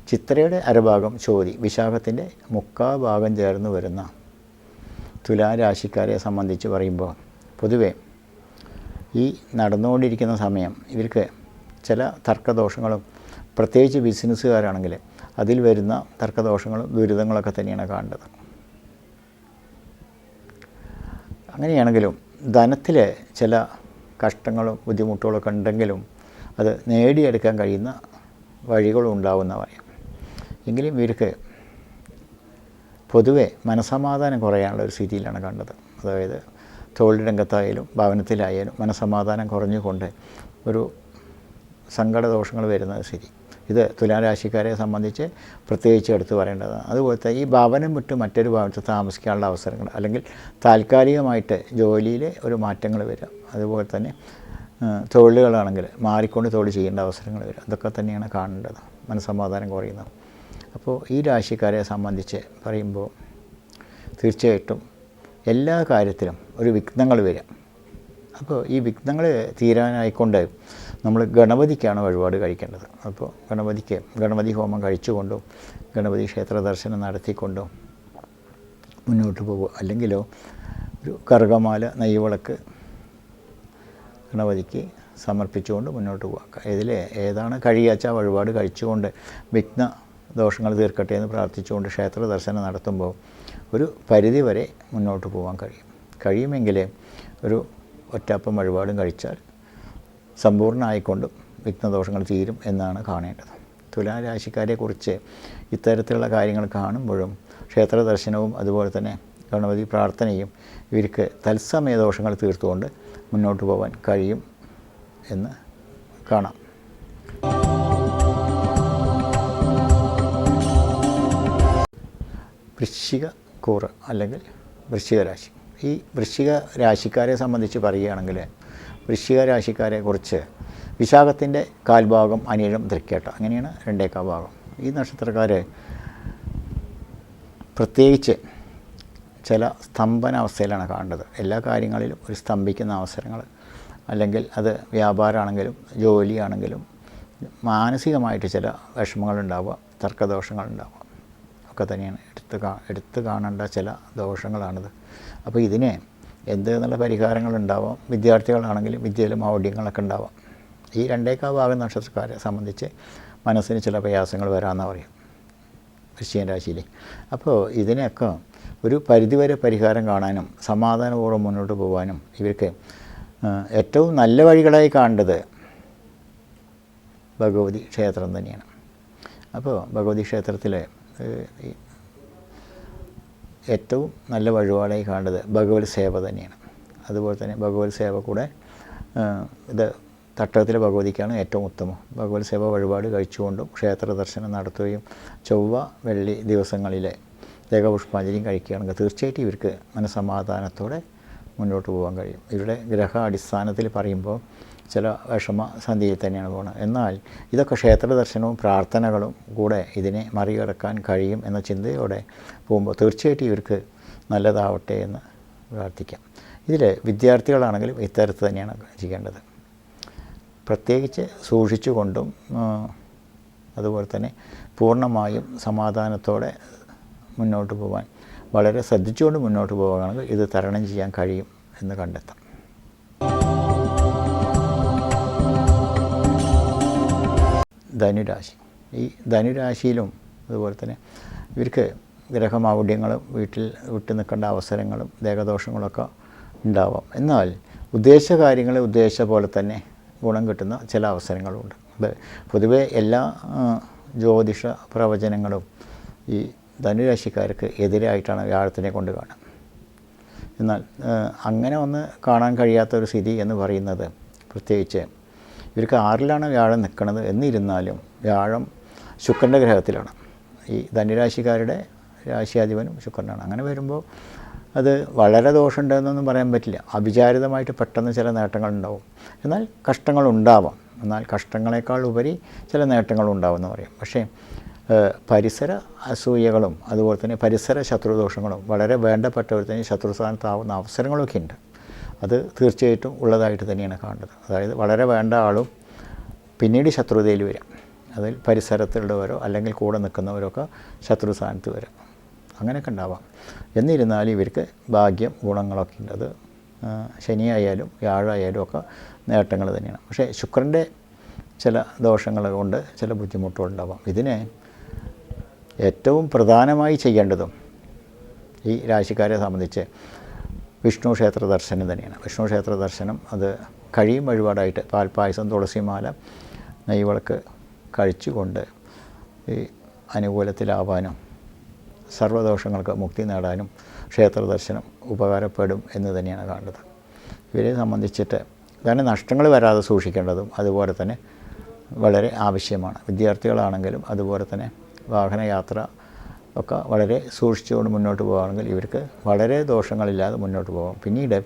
Speaker 1: ചിത്രയുടെ അരഭാഗം ചോതി വിശാഖത്തിന്റെ മുക്കാ ഭാഗം ചേർന്ന് വരുന്ന തുലാരാശിക്കാരെ സംബന്ധിച്ച് പറയുമ്പോൾ പൊതുവെ ഈ നടന്നുകൊണ്ടിരിക്കുന്ന സമയം ഇവർക്ക് ചില തർക്കദോഷങ്ങളും പ്രത്യേകിച്ച് ബിസിനസ്സുകാരാണെങ്കിൽ അതിൽ വരുന്ന തർക്കദോഷങ്ങളും ദുരിതങ്ങളൊക്കെ തന്നെയാണ് കാണേണ്ടത്. അങ്ങനെയാണെങ്കിലും ധനത്തിൽ ചില കഷ്ടങ്ങളും ബുദ്ധിമുട്ടുകളൊക്കെ ഉണ്ടെങ്കിലും അത് നേടിയെടുക്കാൻ കഴിയുന്ന വഴികളും എങ്കിലും ഇവർക്ക് പൊതുവെ മനസമാധാനം കുറയാനുള്ള ഒരു സ്ഥിതിയിലാണ് കണ്ടത്. അതായത് തൊഴിൽ രംഗത്തായാലും ഭവനത്തിലായാലും മനസമാധാനം കുറഞ്ഞുകൊണ്ട് ഒരു സങ്കടദോഷങ്ങൾ വരുന്ന സ്ഥിതി. ഇത് തുലാരാശിക്കാരെ സംബന്ധിച്ച് പ്രത്യേകിച്ച് എടുത്തു പറയേണ്ടതാണ്. അതുപോലത്തെ ഈ ഭവനം വിട്ട് മറ്റൊരു ഭവനത്തിൽ താമസിക്കാനുള്ള അവസരങ്ങൾ അല്ലെങ്കിൽ താൽക്കാലികമായിട്ട് ജോലിയിൽ ഒരു മാറ്റങ്ങൾ വരിക. അതുപോലെ തന്നെ തൊഴിലുകളാണെങ്കിൽ മാറിക്കൊണ്ട് തൊഴിൽ ചെയ്യേണ്ട അവസരങ്ങൾ വരും അതൊക്കെ തന്നെയാണ് കാണേണ്ടത്. മനസ്സമാധാനം കുറയുന്നത് അപ്പോൾ ഈ രാശിക്കാരെ സംബന്ധിച്ച് പറയുമ്പോൾ തീർച്ചയായിട്ടും എല്ലാ കാര്യത്തിലും ഒരു വിഘ്നങ്ങൾ വരാം അപ്പോൾ ഈ വിഘ്നങ്ങൾ തീരാനായിക്കൊണ്ട് നമ്മൾ ഗണപതിക്കാണ് വഴിപാട് കഴിക്കേണ്ടത്. അപ്പോൾ ഗണപതിക്ക് ഗണപതി ഹോമം കഴിച്ചുകൊണ്ടും ഗണപതി ക്ഷേത്ര ദർശനം നടത്തിക്കൊണ്ടും മുന്നോട്ട് പോകുക അല്ലെങ്കിലോ ഒരു കറുകമാല നെയ്വിളക്ക് ഗണപതിക്ക് സമർപ്പിച്ചുകൊണ്ട് മുന്നോട്ട് പോകാം ഇതിൽ ഏതാണ് കഴിയാച്ച വഴിപാട് കഴിച്ചുകൊണ്ട് വിഘ്ന ദോഷങ്ങൾ തീർക്കട്ടെ എന്ന് പ്രാർത്ഥിച്ചുകൊണ്ട് ക്ഷേത്ര ദർശനം നടത്തുമ്പോൾ ഒരു പരിധി വരെ മുന്നോട്ട് പോകാൻ കഴിയും. കഴിയുമെങ്കിൽ ഒരു ഒറ്റപ്പം വഴിപാടും കഴിച്ചാൽ സമ്പൂർണമായിക്കൊണ്ടും വിഘ്നദോഷങ്ങൾ തീരും എന്നാണ് കാണേണ്ടത്. തുലാരാശിക്കാരെക്കുറിച്ച് ഇത്തരത്തിലുള്ള കാര്യങ്ങൾ കാണുമ്പോഴും ക്ഷേത്ര ദർശനവും അതുപോലെ തന്നെ ഗണപതി പ്രാർത്ഥനയും ഇവർക്ക് തത്സമയ ദോഷങ്ങൾ തീർത്തുകൊണ്ട് മുന്നോട്ട് പോകാൻ കഴിയും എന്ന് കാണാം. വൃശ്ചിക കൂറ് അല്ലെങ്കിൽ വൃശ്ചിക രാശി. ഈ വൃശ്ചിക രാശിക്കാരെ സംബന്ധിച്ച് പറയുകയാണെങ്കിൽ വൃശ്ചിക രാശിക്കാരെ കുറിച്ച് വിശാഖത്തിന്റെ കാൽഭാഗം അനിഴം തൃക്കേട്ട അങ്ങനെയാണ് രണ്ടേക്കാൽ ഭാഗം. ഈ നക്ഷത്രക്കാർ പ്രത്യേകിച്ച് ചില സ്തംഭന അവസ്ഥയിലാണ് കാണേണ്ടത്. എല്ലാ കാര്യങ്ങളിലും ഒരു സ്തംഭിക്കുന്ന അവസരങ്ങൾ അല്ലെങ്കിൽ അത് വ്യാപാരമാണെങ്കിലും ജോലിയാണെങ്കിലും മാനസികമായിട്ട് ചില വിഷമങ്ങളുണ്ടാവുക തർക്കദോഷങ്ങളുണ്ടാവുക. ഒക്കെ തന്നെയാണ്. എടുത്ത് കാ എടുത്ത് കാണേണ്ട ചില ദോഷങ്ങളാണിത്. അപ്പോൾ ഇതിനെ എന്ത് എന്നുള്ള പരിഹാരങ്ങളുണ്ടാവാം. വിദ്യാർത്ഥികളാണെങ്കിലും വിദ്യയിലും മൗഢ്യങ്ങളൊക്കെ ഉണ്ടാവാം. ഈ രണ്ടേക്കാ ഭാഗം നക്ഷത്രക്കാരെ സംബന്ധിച്ച് മനസ്സിന് ചില പ്രയാസങ്ങൾ വരാമെന്ന് പറയും വൃശ്ചികൻ രാശിയിൽ അപ്പോൾ ഇതിനെയൊക്കെ ഒരു പരിധിവരെ പരിഹാരം കാണാനും സമാധാനപൂർവം മുന്നോട്ട് പോകാനും ഇവർക്ക് ഏറ്റവും നല്ല വഴികളായി കാണേണ്ടത് ഭഗവതി ക്ഷേത്രം തന്നെയാണ്. അപ്പോൾ ഭഗവതി ക്ഷേത്രത്തിൽ ഈ ഏറ്റവും നല്ല വഴിപാടായി കാണുന്നത് ഭഗവത് സേവ തന്നെയാണ്. അതുപോലെ തന്നെ ഭഗവത് സേവ കൂടെ ഇത് തട്ടകത്തിലെ ഭഗവതിക്കാണ് ഏറ്റവും ഉത്തമം. ഭഗവത് സേവ വഴിപാട് കഴിച്ചുകൊണ്ടും ക്ഷേത്ര ദർശനം നടത്തുകയും ചൊവ്വ വെള്ളി ദിവസങ്ങളിലെ ദേഹപുഷ്പാഞ്ജലിയും കഴിക്കുകയാണെങ്കിൽ തീർച്ചയായിട്ടും ഇവർക്ക് മനസമാധാനത്തോടെ മുന്നോട്ട് പോകാൻ കഴിയും. ഇവരുടെ ഗ്രഹ അടിസ്ഥാനത്തിൽ പറയുമ്പോൾ ചില വിഷമ സന്ധിയിൽ തന്നെയാണ് പോകുന്നത്. എന്നാൽ ഇതൊക്കെ ക്ഷേത്ര ദർശനവും പ്രാർത്ഥനകളും കൂടെ ഇതിനെ മറികടക്കാൻ കഴിയും എന്ന ചിന്തയോടെ പോകുമ്പോൾ തീർച്ചയായിട്ടും ഇവർക്ക് നല്ലതാവട്ടെ എന്ന് പ്രാർത്ഥിക്കാം. ഇതിൽ വിദ്യാർത്ഥികളാണെങ്കിലും ഇത്തരത്ത് തന്നെയാണ് ചെയ്യേണ്ടത് പ്രത്യേകിച്ച് സൂക്ഷിച്ചുകൊണ്ടും അതുപോലെ തന്നെ പൂർണമായും സമാധാനത്തോടെ മുന്നോട്ട് പോകാൻ വളരെ ശ്രദ്ധിച്ചുകൊണ്ട് മുന്നോട്ട് പോകുകയാണെങ്കിൽ ഇത് തരണം ചെയ്യാൻ കഴിയും എന്ന് കണ്ടെത്താം. ധനുരാശി. ഈ ധനുരാശിയിലും അതുപോലെ തന്നെ ഇവർക്ക് ഗ്രഹമാവുഢ്യങ്ങളും വീട്ടിൽ വിട്ടു നിൽക്കേണ്ട അവസരങ്ങളും ദേഹദോഷങ്ങളൊക്കെ ഉണ്ടാവാം. എന്നാൽ ഉദ്ദേശ കാര്യങ്ങൾ ഉദ്ദേശ പോലെ തന്നെ ഗുണം കിട്ടുന്ന ചില അവസരങ്ങളുണ്ട്. അത് പൊതുവെ എല്ലാ ജ്യോതിഷ പ്രവചനങ്ങളും ഈ ധനുരാശിക്കാർക്ക് എതിരായിട്ടാണ് വ്യാഴത്തിനെ കൊണ്ട് കാണുക. എന്നാൽ അങ്ങനെ ഒന്ന് കാണാൻ കഴിയാത്ത ഒരു സ്ഥിതി എന്ന് പറയുന്നത് പ്രത്യേകിച്ച് ഇവർക്ക് ആറിലാണ് വ്യാഴം നിൽക്കുന്നത്. എന്നിരുന്നാലും വ്യാഴം ശുക്രന്റെ ഗ്രഹത്തിലാണ്. ഈ ധനുരാശിക്കാരുടെ രാശിയാധിപനും ശുക്രനാണ്. അങ്ങനെ വരുമ്പോൾ അത് വളരെ ദോഷമുണ്ടെന്നൊന്നും പറയാൻ പറ്റില്ല. അവിചാരിതമായിട്ട് പെട്ടെന്ന് ചില നേട്ടങ്ങളുണ്ടാവും. എന്നാൽ കഷ്ടങ്ങളുണ്ടാവാം. എന്നാൽ കഷ്ടങ്ങളെക്കാൾ ഉപരി ചില നേട്ടങ്ങളുണ്ടാവുമെന്ന് പറയും. പക്ഷേ പരിസര അസൂയകളും അതുപോലെ തന്നെ പരിസര ശത്രുദോഷങ്ങളും വളരെ വേണ്ടപ്പെട്ടവർ തന്നെ ശത്രുസ്ഥാനത്താവുന്ന അവസരങ്ങളൊക്കെ ഉണ്ട്. അത് തീർച്ചയായിട്ടും ഉള്ളതായിട്ട് തന്നെയാണ് കാണുന്നത്. അതായത് വളരെ വേണ്ട ആളും പിന്നീട് ശത്രുതയിൽ വരും അതിൽ പരിസരത്തുള്ളവരോ അല്ലെങ്കിൽ കൂടെ നിൽക്കുന്നവരൊക്കെ ശത്രു സ്ഥാനത്ത് വരാം അങ്ങനെയൊക്കെ ഉണ്ടാവാം. എന്നിരുന്നാലും ഇവർക്ക് ഭാഗ്യം ഗുണങ്ങളൊക്കെ ഉണ്ട്. അത് ശനിയായാലും വ്യാഴമായാലും ഒക്കെ നേട്ടങ്ങൾ തന്നെയാണ്. പക്ഷേ ശുക്രന്റെ ചില ദോഷങ്ങൾ കൊണ്ട് ചില ബുദ്ധിമുട്ടുകൾ ഉണ്ടാവാം. ഇതിനെ ഏറ്റവും പ്രധാനമായി ചെയ്യേണ്ടതും ഈ രാശിക്കാരെ സംബന്ധിച്ച് വിഷ്ണു ക്ഷേത്ര ദർശനം തന്നെയാണ്. വിഷ്ണു ക്ഷേത്ര ദർശനം അത് കഴിയും വഴിപാടായിട്ട്. പാൽപ്പായസം തുളസിമാല നെയ്വിളക്ക് കഴിച്ചുകൊണ്ട് ഈ അനുകൂലത്തിലാവാനും സർവദോഷങ്ങൾക്ക് മുക്തി നേടാനും ക്ഷേത്ര ദർശനം ഉപകാരപ്പെടും എന്ന് തന്നെയാണ് കാണുന്നത്. ഇവരെ സംബന്ധിച്ചിട്ട് കാരണം നഷ്ടങ്ങൾ വരാതെ സൂക്ഷിക്കേണ്ടതും അതുപോലെ തന്നെ വളരെ ആവശ്യമാണ്. വിദ്യാർത്ഥികളാണെങ്കിലും അതുപോലെ തന്നെ വാഹനയാത്ര ഒക്കെ വളരെ സൂക്ഷിച്ചുകൊണ്ട് മുന്നോട്ട് പോകുകയാണെങ്കിൽ ഇവർക്ക് വളരെ ദോഷങ്ങളില്ലാതെ മുന്നോട്ട് പോകാം. പിന്നീട്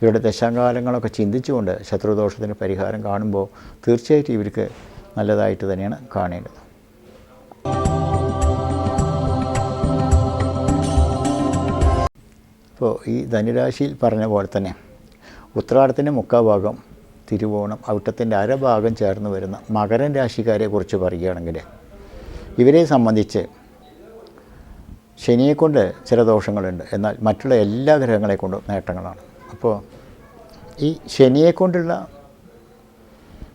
Speaker 1: ഇവരുടെ ദശാകാലങ്ങളൊക്കെ ചിന്തിച്ചുകൊണ്ട് ശത്രുദോഷത്തിന് പരിഹാരം കാണുമ്പോൾ തീർച്ചയായിട്ടും ഇവർക്ക് നല്ലതായിട്ട് തന്നെയാണ് കാണേണ്ടത്. അപ്പോൾ ഈ ധനുരാശിയിൽ പറഞ്ഞ പോലെ തന്നെ ഉത്രാടത്തിന്റെ മുക്കാഭാഗം തിരുവോണം ഔട്ടത്തിന്റെ അരഭാഗം ചേർന്ന് വരുന്ന മകരൻ രാശിക്കാരെ കുറിച്ച് പറയുകയാണെങ്കിൽ ഇവരെ സംബന്ധിച്ച് ശനിയെക്കൊണ്ട് ചില ദോഷങ്ങളുണ്ട്. എന്നാൽ മറ്റുള്ള എല്ലാ ഗ്രഹങ്ങളെ കൊണ്ടും നേട്ടങ്ങളാണ്. അപ്പോൾ ഈ ശനിയെക്കൊണ്ടുള്ള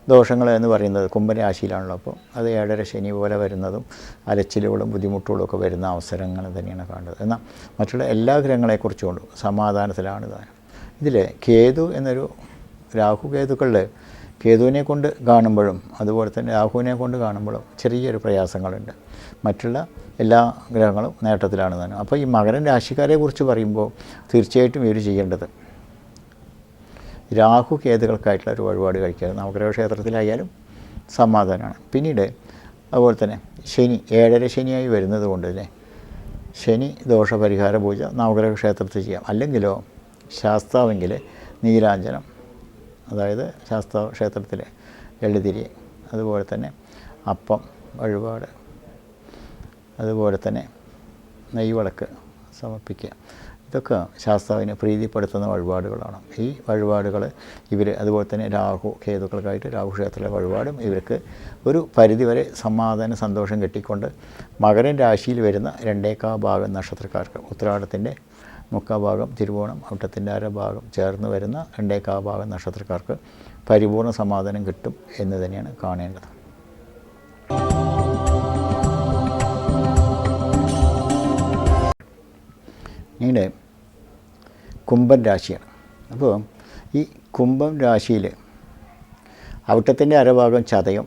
Speaker 1: ദോഷങ്ങൾ എന്ന് പറയുന്നത് കുംഭരാശിയിലാണല്ലോ. അപ്പോൾ അത് ഏഴര ശനി പോലെ വരുന്നതും അലച്ചിലുകളും ബുദ്ധിമുട്ടുകളും ഒക്കെ വരുന്ന അവസരങ്ങൾ തന്നെയാണ് കാണുന്നത്. എന്നാൽ മറ്റുള്ള എല്ലാ ഗ്രഹങ്ങളെക്കുറിച്ചുകൊണ്ടും സമാധാനത്തിലാണ് താനും ഇതിൽ കേതു എന്നൊരു രാഹു കേതുക്കളിൽ കേതുവിനെ കൊണ്ട് കാണുമ്പോഴും അതുപോലെ തന്നെ രാഹുവിനെ കൊണ്ട് കാണുമ്പോഴും ചെറിയൊരു പ്രയാസങ്ങളുണ്ട്. മറ്റുള്ള എല്ലാ ഗ്രഹങ്ങളും നേട്ടത്തിലാണ് തന്നെ അപ്പോൾ ഈ മകരൻ രാശിക്കാരെ കുറിച്ച് പറയുമ്പോൾ തീർച്ചയായിട്ടും ഇവർ ചെയ്യേണ്ടത് രാഹു കേതുകൾക്കായിട്ടുള്ള ഒരു വഴിപാട് കഴിക്കുക നവഗ്രഹ ക്ഷേത്രത്തിലായാലും സമാധാനമാണ്. പിന്നീട് അതുപോലെ തന്നെ ശനി ഏഴര ശനിയായി വരുന്നത് കൊണ്ട് തന്നെ ശനി ദോഷപരിഹാര പൂജ നവഗ്രഹ ക്ഷേത്രത്തിൽ ചെയ്യാം. അല്ലെങ്കിലോ ശാസ്താവെങ്കിൽ നീരാഞ്ജനം അതായത് ശാസ്താവ് ക്ഷേത്രത്തിൽ എഴുതിരി അതുപോലെ തന്നെ അപ്പം വഴിപാട് അതുപോലെ തന്നെ നെയ്വിളക്ക് സമർപ്പിക്കുക. ഇതൊക്കെ ശാസ്താവിനെ പ്രീതിപ്പെടുത്തുന്ന വഴിപാടുകളാണ്. ഈ വഴിപാടുകൾ ഇവർ അതുപോലെ തന്നെ രാഹു കേതുക്കൾക്കായിട്ട് രാഹു ക്ഷേത്രത്തിലെ വഴിപാടും ഇവർക്ക് ഒരു പരിധിവരെ സമാധാന സന്തോഷം കിട്ടിക്കൊണ്ട് മകരൻ രാശിയിൽ വരുന്ന രണ്ടേക്കാ ഭാഗം നക്ഷത്രക്കാർക്ക് ഉത്രാടത്തിന്റെ മുക്കാ ഭാഗം തിരുവോണം ഔട്ടത്തിന്റെ അര ഭാഗം ചേർന്ന് വരുന്ന രണ്ടേക്കാ ഭാഗം നക്ഷത്രക്കാർക്ക് പരിപൂർണ സമാധാനം കിട്ടും എന്ന് തന്നെയാണ് കാണേണ്ടത്. പിന്നീട് കുംഭൻ രാശിയാണ്. അപ്പോൾ ഈ കുംഭം രാശിയിൽ ഔട്ടത്തിന്റെ അരഭാഗം ചതയം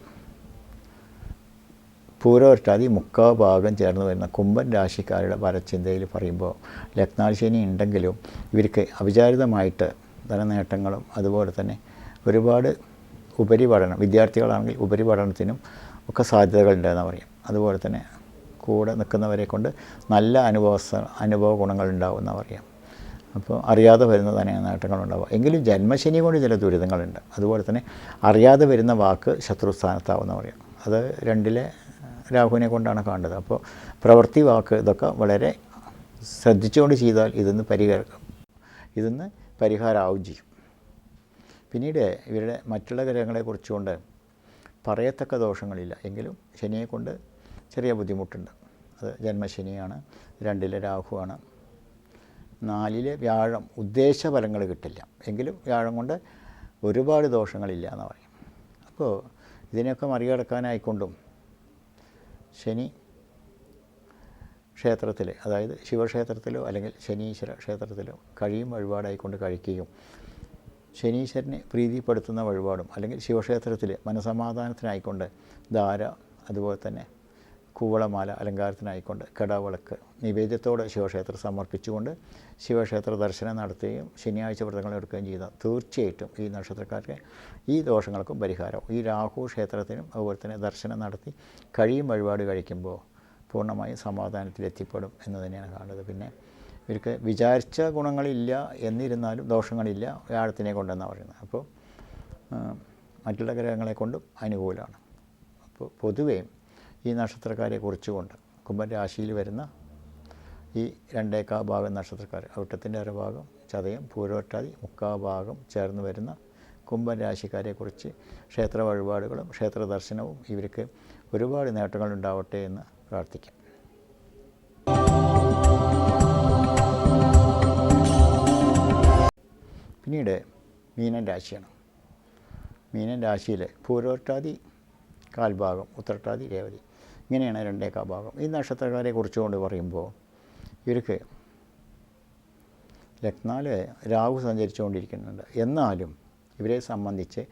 Speaker 1: പൂരവൃഷ്ടാതി മുക്കാ ഭാഗം ചേർന്ന് വരുന്ന കുംഭൻ രാശിക്കാരുടെ പരചിന്തയിൽ പറയുമ്പോൾ ലഗ്നാശനി ഉണ്ടെങ്കിലും ഇവർക്ക് അവിചാരിതമായിട്ട് ധനനേട്ടങ്ങളും അതുപോലെ തന്നെ ഒരുപാട് ഉപരിപഠനം വിദ്യാർത്ഥികളാണെങ്കിൽ ഉപരിപഠനത്തിനും ഒക്കെ സാധ്യതകളുണ്ടെന്ന് പറയും അതുപോലെ തന്നെ കൂടെ നിൽക്കുന്നവരെ കൊണ്ട് നല്ല അനുഭവ അനുഭവ ഗുണങ്ങളുണ്ടാവുമെന്ന് പറയാം. അപ്പോൾ അറിയാതെ വരുന്ന തന്നെ നേട്ടങ്ങളുണ്ടാവുക എങ്കിലും ജന്മശനി കൊണ്ട് ചില ദുരിതങ്ങളുണ്ട്. അതുപോലെ തന്നെ അറിയാതെ വരുന്ന വാക്ക് ശത്രുസ്ഥാനത്താവുമെന്ന് പറയാം. അത് രണ്ടിലെ രാഹുവിനെ കൊണ്ടാണ് കാണുന്നത് അപ്പോൾ പ്രവൃത്തി വാക്ക് ഇതൊക്കെ വളരെ ശ്രദ്ധിച്ചുകൊണ്ട് ചെയ്താൽ ഇതിന്ന് പരിഹാരം ഇതിന്ന് പരിഹാരമാവും ചെയ്യും. പിന്നീട് ഇവരുടെ മറ്റുള്ള ഗ്രഹങ്ങളെ കുറിച്ചുകൊണ്ട് പറയത്തക്ക ദോഷങ്ങളില്ല. എങ്കിലും ശനിയെ കൊണ്ട് ചെറിയ ബുദ്ധിമുട്ടുണ്ട്. അത് ജന്മശനിയാണ് രണ്ടിലെ രാഹുവാണ്. നാലിലെ വ്യാഴം ഉദ്ദേശ ഫലങ്ങൾ കിട്ടില്ല. എങ്കിലും വ്യാഴം കൊണ്ട് ഒരുപാട് ദോഷങ്ങളില്ല എന്ന് പറയും. അപ്പോൾ ഇതിനെയൊക്കെ മറികടക്കാനായിക്കൊണ്ടും ശനി ക്ഷേത്രത്തിൽ അതായത് ശിവക്ഷേത്രത്തിലോ അല്ലെങ്കിൽ ശനീശ്വര ക്ഷേത്രത്തിലോ കഴിയും വഴിപാടായിക്കൊണ്ട് കഴിക്കുകയും ശനീശ്വരനെ പ്രീതിപ്പെടുത്തുന്ന വഴിപാടും അല്ലെങ്കിൽ ശിവക്ഷേത്രത്തിൽ മനസമാധാനത്തിനായിക്കൊണ്ട് ധാര അതുപോലെ തന്നെ കൂവളമാല അലങ്കാരത്തിനായിക്കൊണ്ട് കടാവിളക്ക് നിവേദ്യത്തോടെ ശിവക്ഷേത്രം സമർപ്പിച്ചുകൊണ്ട് ശിവക്ഷേത്ര ദർശനം നടത്തുകയും ശനിയാഴ്ച വ്രതങ്ങൾ എടുക്കുകയും ചെയ്താൽ തീർച്ചയായിട്ടും ഈ നക്ഷത്രക്കാർക്ക് ഈ ദോഷങ്ങൾക്കും പരിഹാരം. ഈ രാഹു ക്ഷേത്രത്തിനും അതുപോലെ തന്നെ ദർശനം നടത്തി കഴിയും വഴിപാട് കഴിക്കുമ്പോൾ പൂർണമായും സമാധാനത്തിൽ എത്തിപ്പെടും എന്ന് തന്നെയാണ് കാണുന്നത്. പിന്നെ ഇവർക്ക് വിചാരിച്ച ഗുണങ്ങളില്ല എന്നിരുന്നാലും ദോഷങ്ങളില്ല വ്യാഴത്തിനെ കൊണ്ടെന്നാണ് പറയുന്നത്. അപ്പോൾ മറ്റുള്ള ഗ്രഹങ്ങളെ കൊണ്ടും അനുകൂലമാണ്. അപ്പോൾ പൊതുവേ ഈ നക്ഷത്രക്കാരെ കുറിച്ചുകൊണ്ട് കുംഭൻ രാശിയിൽ വരുന്ന ഈ രണ്ടേക്കാ ഭാഗം നക്ഷത്രക്കാർ ഔട്ടത്തിന്റെ അരഭാഗം ചതയം പൂരോട്ടാതി മുക്കാ ഭാഗം ചേർന്ന് വരുന്ന കുംഭൻ രാശിക്കാരെക്കുറിച്ച് ക്ഷേത്ര വഴിപാടുകളും ക്ഷേത്ര ദർശനവും ഇവർക്ക് ഒരുപാട് നേട്ടങ്ങൾ ഉണ്ടാവട്ടെ എന്ന് പ്രാർത്ഥിക്കാം. പിന്നീട് മീനൻ രാശിയാണ്. മീനൻ രാശിയിൽ പൂരോട്ടാതി കാൽഭാഗം ഉത്രട്ടാതി രേവതി. ഇങ്ങനെയാണ് രണ്ടേക്കാ ഭാഗം. ഈ നക്ഷത്രക്കാരെ കുറിച്ചുകൊണ്ട് പറയുമ്പോൾ ഇവർക്ക് ലഗ്നാൽ രാഹു സഞ്ചരിച്ചുകൊണ്ടിരിക്കുന്നുണ്ട്. എന്നാലും ഇവരെ സംബന്ധിച്ച്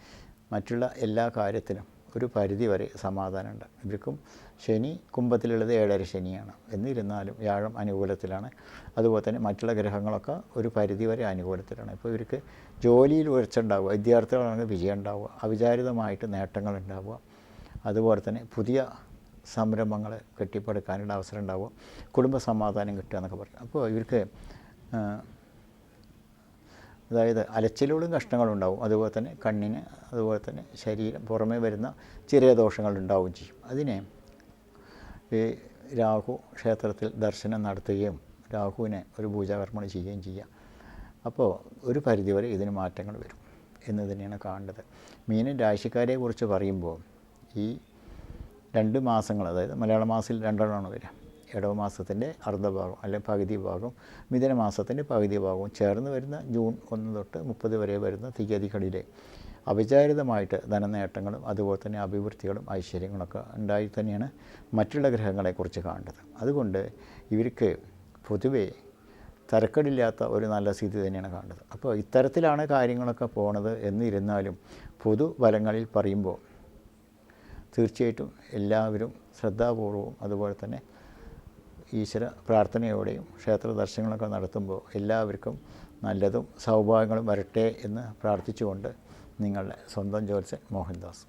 Speaker 1: മറ്റുള്ള എല്ലാ കാര്യത്തിനും ഒരു പരിധി വരെ സമാധാനമുണ്ട്. ഇവർക്കും ശനി കുംഭത്തിലുള്ളത് ഏഴര ശനിയാണ്. എന്നിരുന്നാലും വ്യാഴം അനുകൂലത്തിലാണ്. അതുപോലെ തന്നെ മറ്റുള്ള ഗ്രഹങ്ങളൊക്കെ ഒരു പരിധി വരെ അനുകൂലത്തിലാണ്. ഇപ്പോൾ ഇവർക്ക് ജോലിയിൽ ഉയർച്ച ഉണ്ടാവുക വിദ്യാർത്ഥികളാണെങ്കിൽ വിജയം ഉണ്ടാവുക അവിചാരിതമായിട്ട് നേട്ടങ്ങൾ ഉണ്ടാവുക അതുപോലെ തന്നെ പുതിയ സംരംഭങ്ങൾ കെട്ടിപ്പടുക്കാനുള്ള അവസരം ഉണ്ടാവും. കുടുംബ സമാധാനം കിട്ടുക എന്നൊക്കെ പറയും അപ്പോൾ ഇവർക്ക് അതായത് അലച്ചിലുകളും കഷ്ടങ്ങളും ഉണ്ടാവും അതുപോലെ തന്നെ കണ്ണിന് അതുപോലെ തന്നെ ശരീരം പുറമേ വരുന്ന ചെറിയ ദോഷങ്ങൾ ഉണ്ടാവുകയും ചെയ്യും. അതിനെ ഈ രാഹു ക്ഷേത്രത്തിൽ ദർശനം നടത്തുകയും രാഹുവിനെ ഒരു പൂജാകർമ്മം ചെയ്യുകയും ചെയ്യുക. അപ്പോൾ ഒരു പരിധിവരെ ഇതിന് മാറ്റങ്ങൾ വരും. എന്ന് തന്നെയാണ് കാണേണ്ടത് മീനൻ രാശിക്കാരെ കുറിച്ച് പറയുമ്പോൾ ഈ രണ്ട് മാസങ്ങൾ അതായത് മലയാള മാസത്തിൽ രണ്ടെണ്ണമാണ് വരിക. ഇടവ മാസത്തിന്റെ അർദ്ധഭാഗം അല്ലെങ്കിൽ പകുതി ഭാഗം മിഥുന മാസത്തിന്റെ പകുതി ഭാഗവും ചേർന്ന് വരുന്ന ജൂൺ ഒന്ന് തൊട്ട് മുപ്പത് വരെ വരുന്ന തീയതികളിലെ അവിചാരിതമായിട്ട് ധനനേട്ടങ്ങളും അതുപോലെ തന്നെ അഭിവൃദ്ധികളും ഐശ്വര്യങ്ങളൊക്കെ ഉണ്ടായി തന്നെയാണ് മറ്റുള്ള ഗ്രഹങ്ങളെക്കുറിച്ച് കാണേണ്ടത്. അതുകൊണ്ട് ഇവർക്ക് പൊതുവേ തരക്കടില്ലാത്ത ഒരു നല്ല സ്ഥിതി തന്നെയാണ് കാണേണ്ടത്. അപ്പോൾ ഇത്തരത്തിലാണ് കാര്യങ്ങളൊക്കെ പോണത് എന്നിരുന്നാലും പൊതുഫലങ്ങളിൽ പറയുമ്പോൾ തീർച്ചയായിട്ടും എല്ലാവരും ശ്രദ്ധാപൂർവവും അതുപോലെ തന്നെ ഈശ്വര പ്രാർത്ഥനയോടെയും ക്ഷേത്ര ദർശനങ്ങളൊക്കെ നടത്തുമ്പോൾ എല്ലാവർക്കും നല്ലതും സൗഭാഗ്യങ്ങളും വരട്ടെ എന്ന് പ്രാർത്ഥിച്ചുകൊണ്ട് നിങ്ങളുടെ സ്വന്തം ജോത്സ്യൻ മോഹൻദാസ്.